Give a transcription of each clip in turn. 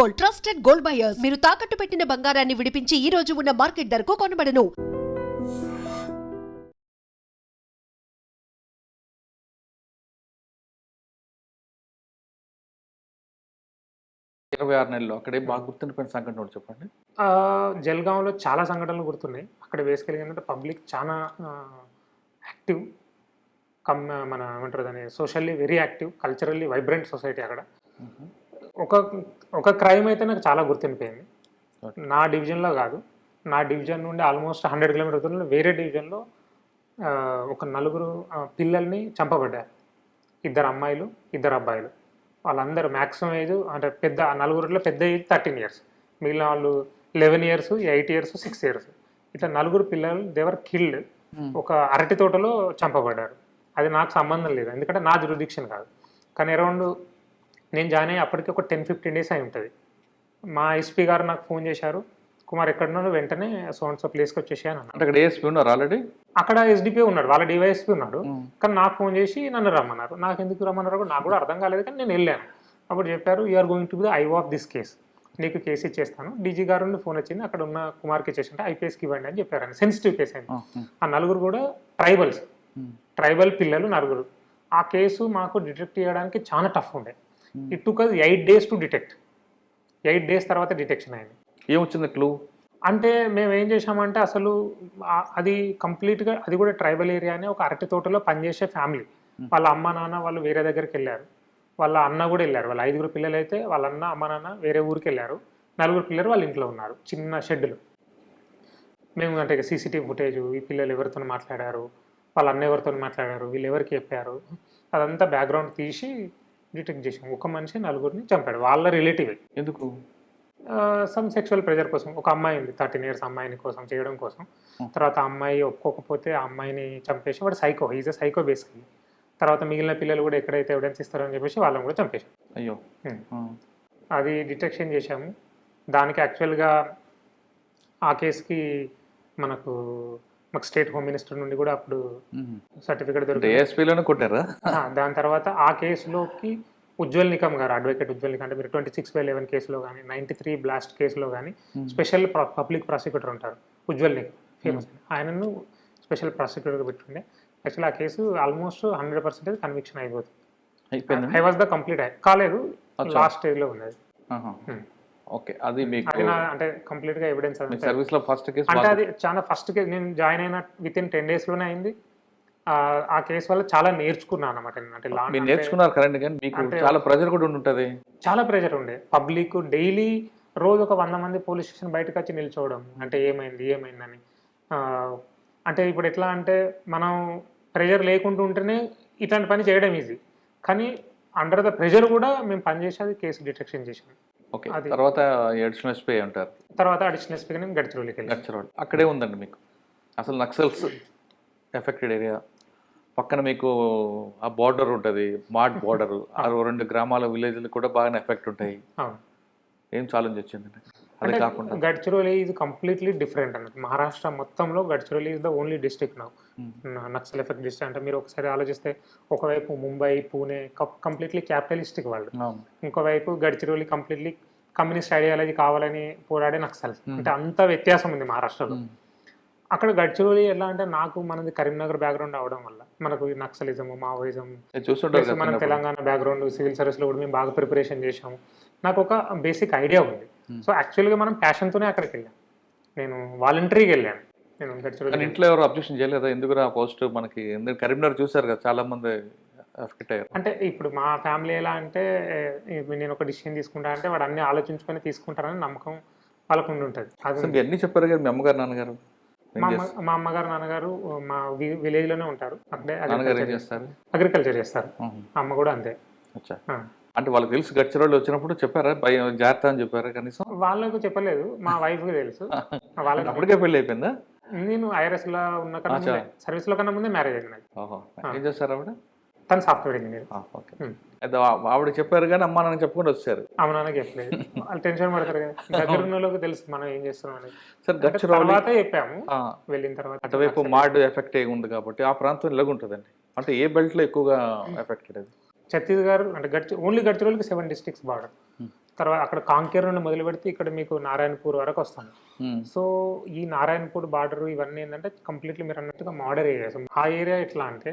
Gold trusted gold buyers. మీరు తాకట్టు పెట్టిన బంగారాన్ని విడిపించి ఈ రోజు ఉన్న మార్కెట్ ధరకు కొనబడను. ఇరవై ఆరు నెలలు అక్కడే బాగా గుర్తుండిపోయిన సంఘటన ఒకటి చెప్పండి. ఆ, జల్గాంలో చాలా సంఘటనలు గుర్తున్నాయి. అక్కడ బేసికలీ ఏంటంటే పబ్లిక్ చాలా యాక్టివ్ కమ్ మన ఏమంటారు దాన్ని socially very active culturally vibrant society అక్కడ. ఒక ఒక క్రైమ్ అయితే నాకు చాలా గుర్తుండిపోయింది. నా డివిజన్లో కాదు. నా డివిజన్ నుండి ఆల్మోస్ట్ హండ్రెడ్ కిలోమీటర్ దూరంలో వేరే డివిజన్లో ఒక నలుగురు పిల్లల్ని చంపబడ్డారు. ఇద్దరు అమ్మాయిలు ఇద్దరు అబ్బాయిలు. వాళ్ళందరూ మ్యాక్సిమం ఏజ్ అంటే పెద్ద నలుగురిలో పెద్ద ఏజ్ థర్టీన్ ఇయర్స్. మిగిలిన వాళ్ళు eleven years eight years six years. ఇట్లా నలుగురు పిల్లలు దేవర్ కిల్డ్ ఒక అరటి తోటలో చంపబడ్డారు. అది నాకు సంబంధం లేదు. ఎందుకంటే నా జ్యురిడిక్షన్ కాదు. కానీ అరౌండ్ నేను జాయిన్ అయ్యి అప్పటికి ఒక టెన్ ఫిఫ్టీన్ డేస్ అయి ఉంటుంది. మా ఎస్పీ గారు నాకు ఫోన్ చేశారు కుమార్ ఎక్కడున్నాడు వెంటనే సోన్స్ ప్లేస్కి వచ్చేసాను అన్నాడు అంటే అక్కడ ఏఎస్పీ ఉన్నారు ఆల్రెడీ? అక్కడ ఎస్డిపి ఉన్నాడు వాళ్ళ డివైఎస్పీ ఉన్నాడు. కానీ నాకు ఫోన్ చేసి నన్ను రమ్మన్నారు. నాకు ఎందుకు రమ్మన్నారు? కూడా నాకు కూడా అర్థం కాలేదు కానీ నేను వెళ్ళాను. అప్పుడు చెప్పారు you're going to be the I of this case నీకు కేసు ఇచ్చేస్తాను. డీజీ గారు ఫోన్ వచ్చింది అక్కడ ఉన్న కుమార్కి ఇచ్చేసింటే ఐపీఎస్కి ఇవ్వండి అని చెప్పారు ఆయన సెన్సిటివ్ కేసు అయింది ఆ నలుగురు కూడా ట్రైబల్స్ ట్రైబల్ పిల్లలు నలుగురు. ఆ కేసు మాకు డిటెక్ట్ చేయడానికి చాలా టఫ్ ఉండే. It took eight days to detect eight days తర్వాత డిటెక్షన్ అయింది. ఏమొచ్చింది క్లూ అంటే మేము ఏం చేసామంటే అసలు అది కంప్లీట్గా అది కూడా ట్రైబల్ ఏరియా అని ఒక అరటి తోటలో పనిచేసే ఫ్యామిలీ వాళ్ళ అమ్మ నాన్న వాళ్ళు వేరే దగ్గరికి వెళ్ళారు. వాళ్ళ అన్న కూడా వెళ్ళారు. వాళ్ళ ఐదుగురు పిల్లలు అయితే వాళ్ళ అన్న అమ్మ నాన్న వేరే ఊరికి వెళ్ళారు. నలుగురు పిల్లలు వాళ్ళ ఇంట్లో ఉన్నారు. చిన్న షెడ్లు మేము అంటే సీసీటీవీ ఫుటేజ్ ఈ పిల్లలు ఎవరితో మాట్లాడారు? వాళ్ళ అన్న ఎవరితో మాట్లాడారు? వీళ్ళు ఎవరికి చెప్పారు? అదంతా బ్యాక్గ్రౌండ్ తీసి డిటెక్ట్ చేసాం ఒక మనిషి నలుగురిని చంపాడు. వాళ్ళ రిలేటివే. ఎందుకు? సమ్ సెక్షువల్ ప్రెజర్ కోసం. ఒక అమ్మాయి ఉంది థర్టీన్ ఇయర్స్ అమ్మాయిని కోసం చేయడం కోసం. తర్వాత అమ్మాయి ఒప్పుకోకపోతే ఆ అమ్మాయిని చంపేసి వాడు psycho is a psycho basically. తర్వాత మిగిలిన పిల్లలు కూడా ఎక్కడైతే ఎవిడెన్స్ ఇస్తారని చెప్పేసి వాళ్ళని కూడా చంపేశాం అయ్యో. అది డిటెక్షన్ చేశాము. దానికి యాక్చువల్గా ఆ కేసుకి మనకు మాకు స్టేట్ హోమ్ మినిస్టర్ నుండి కూడా అప్పుడు. సర్టిఫికేట్ దొరికింది. కొట్టారా? దాని తర్వాత ఆ కేసులోకి ఉజ్వల్ నికమ్ గారు అడ్వకేట్ ఉజ్వల్ నికమ్ అంటే మీరు ట్వంటీ సిక్స్ బై లెవెన్ కేసులో కానీ నైంటీ త్రీ బ్లాస్ట్ కేసులో కానీ స్పెషల్ పబ్లిక్ ప్రాసిక్యూటర్ ఉంటారు ఉజ్వల్ నికమ్ ఫేమస్ ఆయనను స్పెషల్ ప్రాసిక్యూటర్ పెట్టుండే యాక్చువల్ ఆ case almost hundred percentage conviction అయిపోతుంది. ఐ వాజ్ ద కంప్లీట్ కాలేదు. లాస్ట్ స్టేజ్లో ఉన్నది. ఓకే అది మీకు అంటే కంప్లీట్గా ఎవిడెన్స్ మీ అదంతా సర్వీస్లో ఫస్ట్ కేసు అంటే అది చాలా ఫస్ట్ కేసు నేను జాయిన్ అయిన విత్ ఇన్ టెన్ డేస్లోనే అయింది. ఆ, కేసు వల్ల చాలా నేర్చుకున్నాను అనమాట అంటే మీరు నేర్చుకున్నారు కరెంట్ కానీ మీకు చాలా ప్రెజర్ కూడా ఉంటుంటది చాలా ప్రెషర్ ఉండే. పబ్లిక్ డైలీ రోజు ఒక వంద మంది పోలీస్ స్టేషన్ బయటకు వచ్చి నిల్చోవడం అంటే ఏమైంది ఏమైందని. అంటే ఇప్పుడు ఎట్లా అంటే మనం ప్రెషర్ లేకుండా ఉంటేనే ఇట్లాంటి పని చేయడం ఈజీ కానీ అండర్ ద ప్రెషర్ కూడా మేము పనిచేసేది కేసు డిటెక్షన్ చేసాం ఓకే తర్వాత ఎడిషనల్ ఎస్పీ ఉంటారు తర్వాత అడిషనల్ ఎస్పీగా నేను గడిచిరోలికి గచ్చరోడ్ అక్కడే ఉందండి మీకు. అసలు నక్సల్స్ ఎఫెక్టెడ్ ఏరియా పక్కన మీకు ఆ బార్డర్ ఉంటుంది మాడ్ బార్డర్ ఆ రెండు గ్రామాల విలేజ్లు కూడా బాగానే ఎఫెక్ట్ ఉంటాయి. ఏం ఛాలెంజ్ వచ్చింది అదే కాకుండా. గడ్చిరోలి ఈజ్ కంప్లీట్లీ డిఫరెంట్ అన్నట్టు. మహారాష్ట్ర మొత్తంలో Gadchiroli is the only district now Naxal effect district అంటే మీరు ఒకసారి ఆలోచిస్తే ఒకవైపు ముంబై పూణే కంప్లీట్లీ క్యాపిటలిస్టిక్ వాళ్ళు. ఇంకోవైపు గడ్చిరోలి కంప్లీట్లీ కమ్యూనిస్ట్ ఐడియాలజీ కావాలని పోరాడే నక్సల్. అంటే అంత వ్యత్యాసం ఉంది మహారాష్ట్రలో. అక్కడ గడ్చిరోలి ఎలా అంటే నాకు మనది కరీంనగర్ బ్యాక్గ్రౌండ్ అవడం వల్ల. మనకు నక్సలిజం మావోయిజం మనం. తెలంగాణ బ్యాక్గ్రౌండ్ సివిల్ సర్వీస్లో కూడా మేము బాగా ప్రిపరేషన్ చేసాము నాకు ఒక బేసిక్ ఐడియా ఉంది. సో యాక్చువల్గా మనం ప్యాషన్తోనే అక్కడికి వెళ్ళాం. నేను వాలంటరీగా వెళ్ళాను. నేను ఇంట్లో ఎవరు అబ్జెక్షన్ చేయలేదా? ఎందుకు ఆ పోస్ట్ మనకి? ఎందుకు? కరీంనగర్ చూసారు కదా చాలా మంది ఎఫెక్ట్ అయ్యారు. అంటే ఇప్పుడు మా ఫ్యామిలీ ఎలా అంటే నేను ఒక డిసిషన్ తీసుకుంటా అంటే వాడు అన్ని ఆలోచించుకొని తీసుకుంటారని నమ్మకం వాళ్ళకు ఉంటుంది. అది అన్ని చెప్పారు కదా మీ అమ్మగారు నాన్నగారు. మా అమ్మగారు నాన్నగారు మా విలేజ్లోనే ఉంటారు. ఏం అగ్రికల్చర్ చేస్తారు. అమ్మ కూడా అంతే. అంటే వాళ్ళకి తెలుసు గచ్చిరోళ్ళు వచ్చినప్పుడు చెప్పారా? భయం జాగ్రత్త అని చెప్పారా కనీసం? వాళ్ళకు చెప్పలేదు. మా వైఫ్కి తెలుసు. వాళ్ళకి అప్పటికే పెళ్ళి అయిపోయిందా? నేను ఐఆర్ఎస్లో ఉన్న కన్నా సర్వీస్లో కన్నా ముందే మ్యారేజ్ అయింది ఏం చేస్తారు ఆవిడ? తను సాఫ్ట్వేర్ ఇంజనీర్. అయితే ఆవిడ చెప్పారు కానీ అమ్మ నాన్న చెప్పుకుంటూ వచ్చారు. అమ్మ నాన్నకి చెప్పలేదు. వాళ్ళు టెన్షన్ పడతారు కదా. దగ్గర ఉన్న వాళ్ళకి తెలుసు మనం ఏం చేస్తున్నాం సార్ గచ్చిరోలి తర్వాత చెప్పాము. ఆ, వెళ్ళిన తర్వాత అటువైపు మాడ్ ఎఫెక్ట్ ఉంది కాబట్టి ఆ ప్రాంతం ఇలాగుంటుందండి అంటే ఏ బెల్ట్లో ఎక్కువగా ఎఫెక్టెడ్ అది? ఛత్తీస్గఢ్ అంటే గడ్చి ఓన్లీ గడ్చిరోలికి సెవెన్ డిస్ట్రిక్ట్స్ బార్డర్ తర్వాత అక్కడ కాంకేర్ నుండి మొదలు పెడితే ఇక్కడ మీకు నారాయణపూర్ వరకు వస్తాను ఉమ్, సో ఈ నారాయణపూర్ బార్డర్ ఇవన్నీ ఏంటంటే కంప్లీట్లీ మీరు అన్నట్టుగా మోడర్ ఏరియాస్ ఆ ఏరియా ఎట్లా అంటే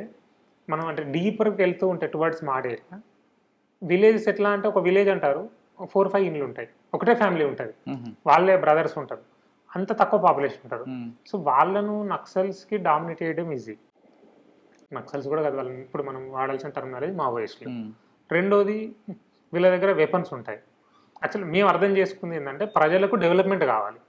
మనం అంటే డీపర్కి వెళ్తూ ఉంటే టువర్డ్స్ మాడ్ ఏరియా. విలేజెస్ ఎట్లా అంటే ఒక విలేజ్ అంటారు ఫోర్ ఫైవ్ ఇండ్లు ఉంటాయి. ఒకటే ఫ్యామిలీ ఉంటుంది. వాళ్ళే బ్రదర్స్ ఉంటారు. అంత తక్కువ పాపులేషన్ ఉంటారు. సో వాళ్ళను నక్సల్స్కి డామినేట్ చేయడం ఈజీ. నక్సల్స్ కూడా కదా వాళ్ళని ఇప్పుడు మనం వాడాల్సిన టర్మినాలజీ మావోయిస్టులు. రెండోది వీళ్ళ దగ్గర వెపన్స్ ఉంటాయి. యాక్చువల్లీ మేము అర్థం చేసుకుంది ఏంటంటే ప్రజలకు డెవలప్మెంట్ కావాలి.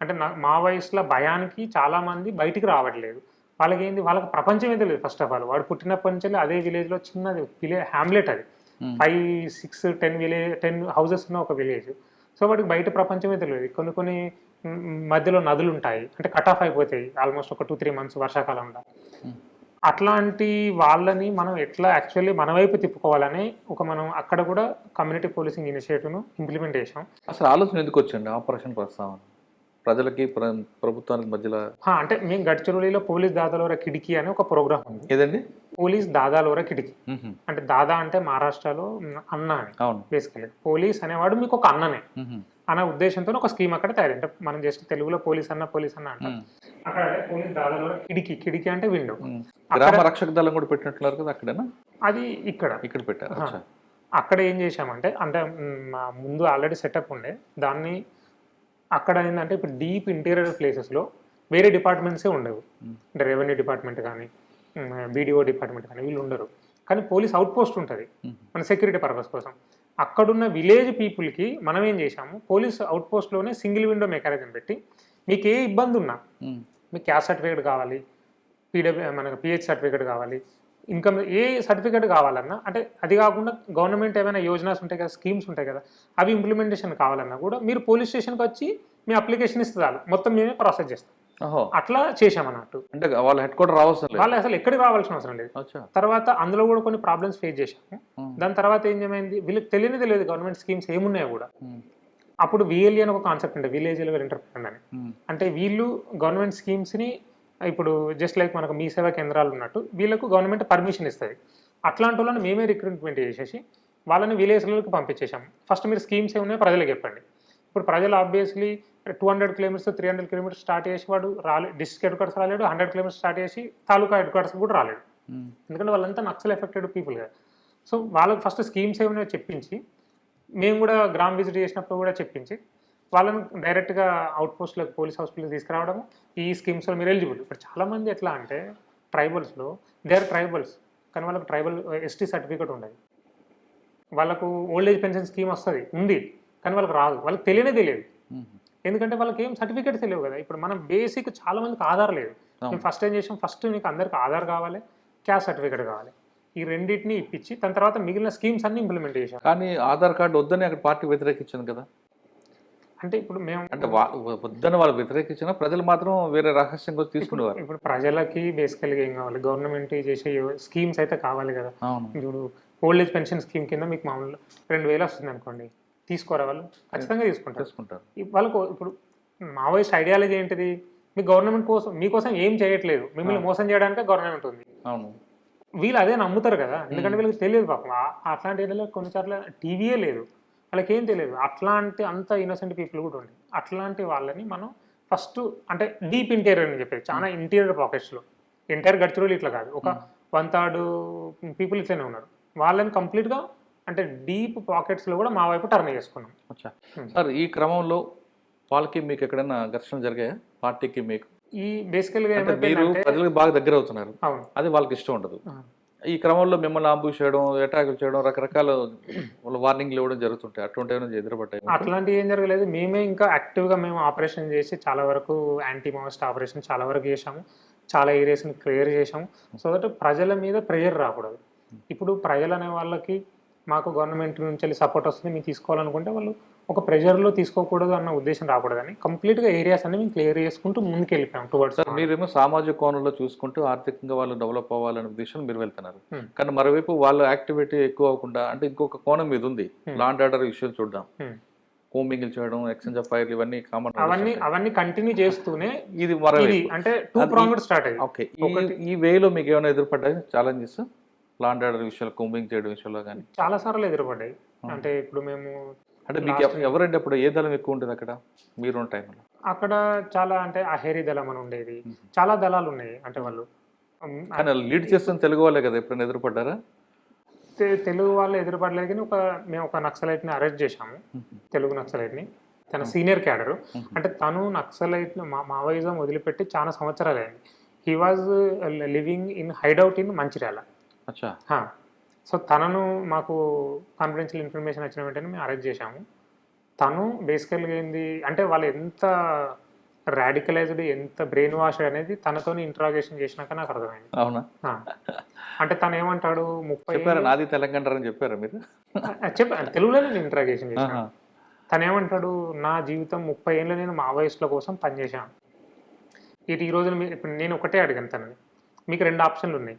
అంటే నా మా వయసులో భయానికి చాలా మంది బయటికి రావట్లేదు. వాళ్ళకి ఏంది వాళ్ళకి ప్రపంచమే తెలియదు ఫస్ట్ ఆఫ్ ఆల్ వాడు పుట్టినప్పటి నుంచి అదే విలేజ్లో చిన్నది విలేజ్ హ్యామ్లెట్ అది. Five six ten village ten houses ఉన్న ఒక విలేజ్ సో వాడికి బయట ప్రపంచమే తెలియదు కొన్ని కొన్ని మధ్యలో నదులు ఉంటాయి అంటే కట్ ఆఫ్ అయిపోతాయి. ఆల్మోస్ట్ ఒక టూ త్రీ మంత్స్ వర్షాకాలంలో. అట్లాంటి వాళ్ళని మనం ఎట్లా యాక్చువల్లీ మన వైపు తిప్పుకోవాలని ఒక మనం అక్కడ కూడా కమ్యూనిటీ పోలీసింగ్ ఇనిషియేటివ్ను ఇంప్లిమెంట్ చేసాం అసలు ఆలోచన ఎందుకు వచ్చింది ఆపరేషన్ ప్రస్తావన? ప్రజలకి ప్ర- ప్రభుత్వానికి మధ్యలో అంటే మేము గడ్చిరోలిలో పోలీస్ దాదాలోర కిడికి అని ఒక ప్రోగ్రామ్ ఉంది. ఏదండి? పోలీస్ దాదాలోర కిడికి ఉహు, అంటే దాదా అంటే మహారాష్ట్రలో అన్న అని. బేసికలీ పోలీస్ అనేవాడు మీకు ఒక అన్ననే. ఉహు, అనే ఉద్దేశంతో ఒక స్కీమ్ అక్కడ తయారు అంటే మనం జస్ట్ తెలుగులో పోలీస్ అన్న పోలీస్ అన్న అంటాం. అక్కడ అంటే పోలీస్ విండో. గ్రామ రక్షక దళం కూడా పెట్టినట్లున్నారు కదా అక్కడేనా? అది ఇక్కడ. ఇక్కడ పెట్టారు అక్కడ ఏం చేశామంటే అంటే ముందు ఆల్రెడీ సెటప్ ఉండే. దాన్ని అక్కడ ఏంటంటే ఇప్పుడు డీప్ ఇంటీరియర్ ప్లేసెస్లో వేరే డిపార్ట్మెంట్సే ఉండవు. అంటే రెవెన్యూ డిపార్ట్మెంట్ కానీ బీడీఓ డిపార్ట్మెంట్ కానీ వీళ్ళు ఉండరు. కానీ పోలీస్ అవుట్ పోస్ట్ ఉంటుంది. మన సెక్యూరిటీ పర్పస్ కోసం. అక్కడున్న విలేజ్ పీపుల్కి మనం ఏం చేశాము పోలీస్ అవుట్ పోస్ట్లోనే సింగిల్ విండో మెకానిజం పెట్టి మీకు ఏ ఇబ్బంది ఉన్నా మీకు క్యాస్ట్ సర్టిఫికేట్ కావాలి పీడబ్ల్యూ మనకు పిహెచ్ సర్టిఫికేట్ కావాలి. ఇన్కమ్ ఏ సర్టిఫికేట్ కావాలన్నా అంటే అది కాకుండా గవర్నమెంట్ ఏమైనా యోజనాస్ ఉంటాయి కదా స్కీమ్స్ ఉంటాయి కదా అవి ఇంప్లిమెంటేషన్ కావాలన్నా కూడా మీరు పోలీస్ స్టేషన్కి వచ్చి మీ అప్లికేషన్ ఇస్తే చాలు. మొత్తం మేమే ప్రాసెస్ చేస్తాం. అట్లా చేశామన్నట్టు. అంటే వాళ్ళ హెడ్ క్వార్టర్ రావాల్సిన వాళ్ళు అసలు ఎక్కడికి రావాల్సిన అవసరం లేదు. తర్వాత అందులో కూడా కొన్ని ప్రాబ్లమ్స్ ఫేస్ చేశాము. దాని తర్వాత ఏం ఏమైంది? వీళ్ళకి తెలియని తెలియదు గవర్నమెంట్ స్కీమ్స్ ఏమున్నాయో కూడా. అప్పుడు విఎల్ఈ అని ఒక కాన్సెప్ట్ ఉంటుంది విలేజ్ లెవెల్ ఎంటర్ప్రైన్ అని. ఉమ్, అంటే వీళ్ళు గవర్నమెంట్ స్కీమ్స్ని ఇప్పుడు జస్ట్ లైక్ మనకు మీ సేవా కేంద్రాలు ఉన్నట్టు వీళ్ళకు గవర్నమెంట్ పర్మిషన్ ఇస్తుంది. అట్లాంటి వాళ్ళని మేమే రిక్రూట్మెంట్ చేసేసి వాళ్ళని విలేజ్లకు పంపించేసాం ఫస్ట్ మీరు స్కీమ్స్ ఏమున్నాయో ప్రజలకు చెప్పండి. ఇప్పుడు ప్రజలు obviously two hundred kilometers three hundred kilometers start చేసి వాడు రాలే డిస్ట్రిక్ట్ హెడ్ క్వార్టర్స్ రాలేడు హండ్రెడ్ కిలోమీటర్స్ స్టార్ట్ చేసి తాలూకా హెడ్ క్వార్టర్స్ కూడా రాలేడు. ఉమ్, ఎందుకంటే వాళ్ళంతా నక్సల్ ఎఫెక్టెడ్ పీపుల్ కదా. సో వాళ్ళకి ఫస్ట్ స్కీమ్స్ ఏమైనా చెప్పించి మేము కూడా గ్రామ్ విజిట్ చేసినప్పుడు కూడా చెప్పించి వాళ్ళని డైరెక్ట్గా అవుట్ పోస్ట్లకు పోలీస్ హాస్పిటల్కి తీసుకురావడం ఈ స్కీమ్స్లో మీరు ఎలిజిబుల్ ఇప్పుడు చాలామంది ఎట్లా అంటే ట్రైబల్స్లో దే ఆర్ ట్రైబల్స్ కానీ వాళ్ళకి ట్రైబల్ ఎస్టీ సర్టిఫికేట్ ఉండదు. వాళ్ళకు ఓల్డ్ ఏజ్ పెన్షన్ స్కీమ్ వస్తుంది ఉంది కానీ వాళ్ళకి రాదు. వాళ్ళకి తెలియనే తెలియదు ఎందుకంటే వాళ్ళకి ఏం సర్టిఫికేట్స్ తెలియవు కదా. ఇప్పుడు మనం బేసిక్ చాలా మందికి ఆధార్ లేదు. మేము ఫస్ట్ ఏం చేసాం? ఫస్ట్ మీకు అందరికి ఆధార్ కావాలి క్యాస్ట్ సర్టిఫికేట్ కావాలి. ఈ రెండింటిని ఇప్పించి దాని తర్వాత మిగిలిన స్కీమ్స్ అన్ని ఇంప్లిమెంట్ చేసాం కానీ ఆధార్ కార్డు వద్దని అక్కడ పార్టీ వ్యతిరేకించింది కదా? అంటే ఇప్పుడు మేము అంటే వద్దని వాళ్ళు వ్యతిరేకించిన ప్రజలు మాత్రం వేరే రహస్యం కోసం తీసుకునేవారు. ఇప్పుడు ప్రజలకి బేసికల్గా ఏం కావాలి? గవర్నమెంట్ చేసే స్కీమ్స్ అయితే కావాలి కదా. ఇప్పుడు ఓల్డ్ ఏజ్ పెన్షన్ స్కీమ్ కింద మీకు మామూలు రెండు వేలు వస్తుంది అనుకోండి. తీసుకోరా వాళ్ళు? ఖచ్చితంగా తీసుకుంటారు. తీసుకుంటారు. వాళ్ళకు ఇప్పుడు మావోయిస్ట్ ఐడియాలజీ ఏంటిది? మీ గవర్నమెంట్ కోసం మీకోసం ఏం చేయట్లేదు. మిమ్మల్ని మోసం చేయడానికే గవర్నమెంట్ ఉంది. అవును. వీళ్ళు అదే నమ్ముతారు కదా. ఎందుకంటే వీళ్ళకి తెలియదు పాపం. అట్లాంటి ఏరియాలో కొన్నిసార్లు టీవీయే లేదు. వాళ్ళకి ఏం తెలియదు. అట్లాంటి అంత ఇన్నోసెంట్ పీపుల్ కూడా ఉంది అట్లాంటి వాళ్ళని మనం ఫస్ట్ అంటే డీప్ ఇంటీరియర్ అని చెప్పేది. చాలా ఇంటీరియర్ పాకెట్స్లో ఎంటైర్ గడ్చిరోలు ఇట్లా కాదు. ఒక వన్ థర్డ్ పీపుల్ ఇట్లనే ఉన్నారు. వాళ్ళని కంప్లీట్గా అంటే డీప్ పాకెట్స్లో కూడా మా వైపు టర్న్ చేసుకున్నాం. సార్ ఈ క్రమంలో వాళ్ళకి మీకు ఎక్కడైనా ఘర్షణ జరిగాయా? పార్టీకి మీకు? ఈ బేసికల్గా అంటే మీరు ప్రజలకు బాగా దగ్గర అవుతున్నారు. అది వాళ్ళకి ఇష్టం ఉండదు. ఈ క్రమంలో మిమ్మల్ని అంబుష్ చేయడం అటాకులు చేయడం రకరకాల వాళ్ళ వార్నింగ్లు ఇవ్వడం జరుగుతుంటాయి. అటువంటి ఏమైనా ఎదురుపడ్డాయి? అట్లాంటివి ఏం జరగలేదు. మేమే ఇంకా యాక్టివ్గా మేము ఆపరేషన్ చేసి చాలా వరకు యాంటీ మావోస్ట్ ఆపరేషన్ చాలా వరకు చేశాము. చాలా ఏరియాస్ని క్లియర్ చేశాము. సో దట్ ప్రజల మీద ప్రెషర్ రాకూడదు. ఇప్పుడు ప్రజలు అనే వాళ్ళకి మాకు గవర్నమెంట్ నుంచి వెళ్ళి సపోర్ట్ వస్తుంది మేము తీసుకోవాలనుకుంటే వాళ్ళు ఒక ప్రెషర్లో తీసుకోకూడదు అన్న ఉద్దేశం రాకూడదని. కంప్లీట్గా ఏరియాస్ అన్ని మేము క్లియర్ చేసుకుంటూ ముందుకు వెళ్ళిపోయాం టువర్డ్స్ మీరేమో సామాజిక కోణంలో చూసుకుంటూ ఆర్థికంగా వాళ్ళు డెవలప్ అవ్వాలనే ఉద్దేశం మీరు వెళ్తున్నారు. Hmm. కానీ మరోవైపు వాళ్ళ యాక్టివిటీ ఎక్కువ అవ్వకుండా అంటే ఇంకొక కోణం మీద ఉంది. Hmm. లాండ్ ఆర్డర్ విషయాలు చూద్దాం. Hmm. కోమింగ్లు చేయడం ఎక్స్చేంజ్ ఆఫ్ ఫైర్ ఇవన్నీ కామన్ అవన్నీ అవన్నీ కంటిన్యూ చేస్తూనే ఇది ఇది అంటే టూ ప్రాంగడ్ స్టార్ట్ అయ్యింది ఓకే ఈ ఈ వేలో మీకు ఏమైనా ఎదురుపడ్డాయి ఛాలెంజెస్ లాండ్ ఆర్డర్ విషయాలు కోమింగ్ చేయడం విషయంలో కానీ? చాలా సార్లు ఎదురుపడ్డాయి. అంటే ఇప్పుడు మేము అంటే మీకు ఎవ- ఎవరంటే అప్పుడు? ఏ దళం ఎక్కువ ఉంటుంది అక్కడ? మీరున్న టైంలో? అక్కడ చాలా అంటే అహేరీ దళం అని ఉండేది. చాలా దళాలు ఉన్నాయి అంటే వాళ్ళు. లీడ్ చేస్తున్న తెలుగు వాళ్ళే కదా ఎప్పుడైనా ఎదురుపడ్డారా? తెలుగు వాళ్ళు ఎదురుపడలేదు కానీ ఒక మేము ఒక నక్సలైట్ని అరెస్ట్ చేశాము. తెలుగు నక్సలైట్ని. తన సీనియర్ క్యాడరు. అంటే తను నక్సలైట్ మా మావోయిజం వదిలిపెట్టి చాలా సంవత్సరాలు అయింది he was living in hideout in Mancherial అచ్చా. సో తనను మాకు కాన్ఫిడెన్షియల్ ఇన్ఫర్మేషన్ వచ్చిన వెంటనే మేము అరెస్ట్ చేశాము. తను బేసికల్గా ఏంది అంటే వాళ్ళు ఎంత రాడికలైజ్డ్ ఎంత బ్రెయిన్ వాష్ అనేది తనతోని ఇంట్రాగేషన్ చేసినాక నాకు అర్థమైంది. అవునా. అంటే తను ఏమంటాడు ముప్పై చెప్పారా? నాది తెలంగాణ అని చెప్పారా మీరు? తెలుగులోనే నేను ఇంట్రాగేషన్ చేశాను. తను ఏమంటాడు నా జీవితం ముప్పై ఏళ్ళు నేను మా వయసుల కోసం పనిచేశాను. ఇటు ఈ రోజున ఇప్పుడు నేను ఒకటే అడిగాను తనని. మీకు రెండు ఆప్షన్లు ఉన్నాయి.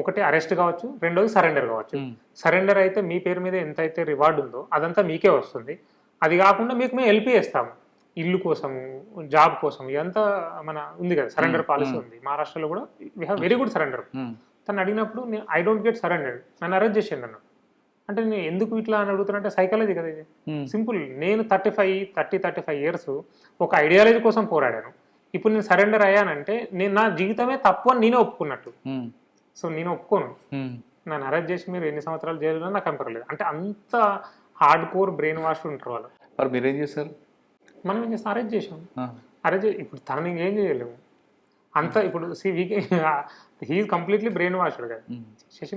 ఒకటి అరెస్ట్ కావచ్చు రెండోది సరెండర్ కావచ్చు. సరెండర్ అయితే మీ పేరు మీద ఎంత అయితే రివార్డు ఉందో అదంతా మీకే వస్తుంది. అది కాకుండా మీకు మేము ఎల్పి ఇస్తాము ఇల్లు కోసము జాబ్ కోసం ఇదంతా మన ఉంది కదా సరెండర్ పాలసీ ఉంది. మహారాష్ట్రలో కూడా we have very good surrender. తను అడిగినప్పుడు నేను ఐ డోంట్ గెట్ సరెండర్ నన్ను అరెస్ట్ చేసిండు అన్నాడు అంటే నేను ఎందుకు ఇట్లా అని అడుగుతున్నా సైకాలజీ కదా ఇది. సింపుల్ నేను thirty five thirty thirty five years ఒక ఐడియాలజీ కోసం పోరాడాను. ఇప్పుడు నేను సరెండర్ అయ్యానంటే నేను నా జీవితమే తప్పు అని నేనే ఒప్పుకున్నట్టు. సో నేను ఒప్పుకోను. నన్ను అరెస్ట్ చేసి మీరు ఎన్ని సంవత్సరాలు జైలులో నాకు కంపరలేదు అంటే అంత హార్డ్ కోర్ బ్రెయిన్ వాష్ ఉంటారు వాళ్ళు మరి మీరేం చేశారు మనం ఏం చేస్తాం అరెస్ట్ చేసాం. అరెస్ట్ చే- ఇప్పుడు తనని ఇంకేం చేయలేము అంత ఇప్పుడు see VK he completely brainwashed కదా. శశి